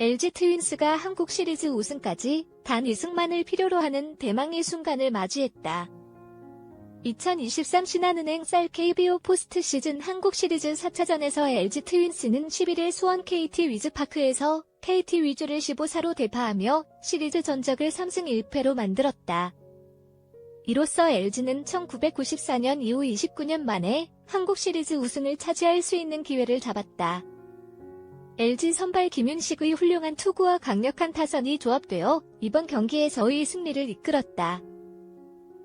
LG 트윈스가 한국 시리즈 우승까지 단 2승만을 필요로 하는 대망의 순간을 맞이했다. 2023 신한은행 쌀 KBO 포스트 시즌 한국 시리즈 4차전에서 LG 트윈스는 11일 수원 KT 위즈파크에서 KT 위즈를 15사로 대파하며 시리즈 전적을 3승 1패로 만들었다. 이로써 LG는 1994년 이후 29년 만에 한국 시리즈 우승을 차지할 수 있는 기회를 잡았다. LG 선발 김윤식의 훌륭한 투구와 강력한 타선이 조합되어 이번 경기에서의 승리를 이끌었다.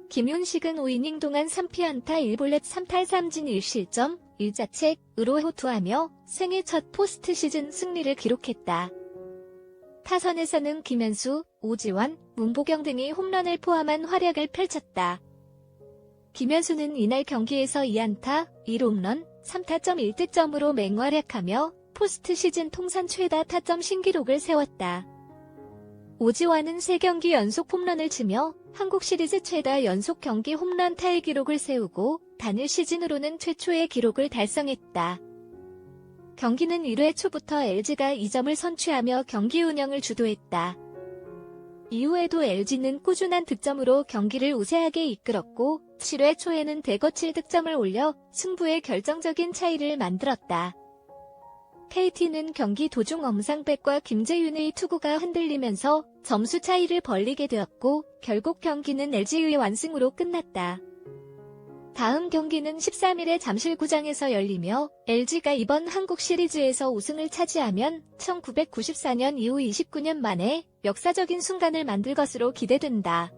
김윤식은 5이닝 동안 3피안타 1볼넷 3탈 3진 1실점 1자책으로 호투하며 생애 첫 포스트 시즌 승리를 기록했다. 타선에서는 김현수, 오지원, 문보경 등이 홈런을 포함한 활약을 펼쳤다. 김현수는 이날 경기에서 2안타, 1홈런, 3타점 1득점으로 맹활약하며 포스트 시즌 통산 최다 타점 신기록을 세웠다. 오지환은 3경기 연속 홈런을 치며 한국 시리즈 최다 연속 경기 홈런 타일 기록을 세우고 단일 시즌으로는 최초의 기록을 달성했다. 경기는 1회 초부터 LG가 2점을 선취하며 경기 운영을 주도했다. 이후에도 LG는 꾸준한 득점으로 경기를 우세하게 이끌었고 7회 초에는 대거 7득점을 올려 승부의 결정적인 차이를 만들었다. KT는 경기 도중 엄상백과 김재윤의 투구가 흔들리면서 점수 차이를 벌리게 되었고 결국 경기는 LG의 완승으로 끝났다. 다음 경기는 13일에 잠실구장에서 열리며 LG가 이번 한국 시리즈에서 우승을 차지하면 1994년 이후 29년 만에 역사적인 순간을 만들 것으로 기대된다.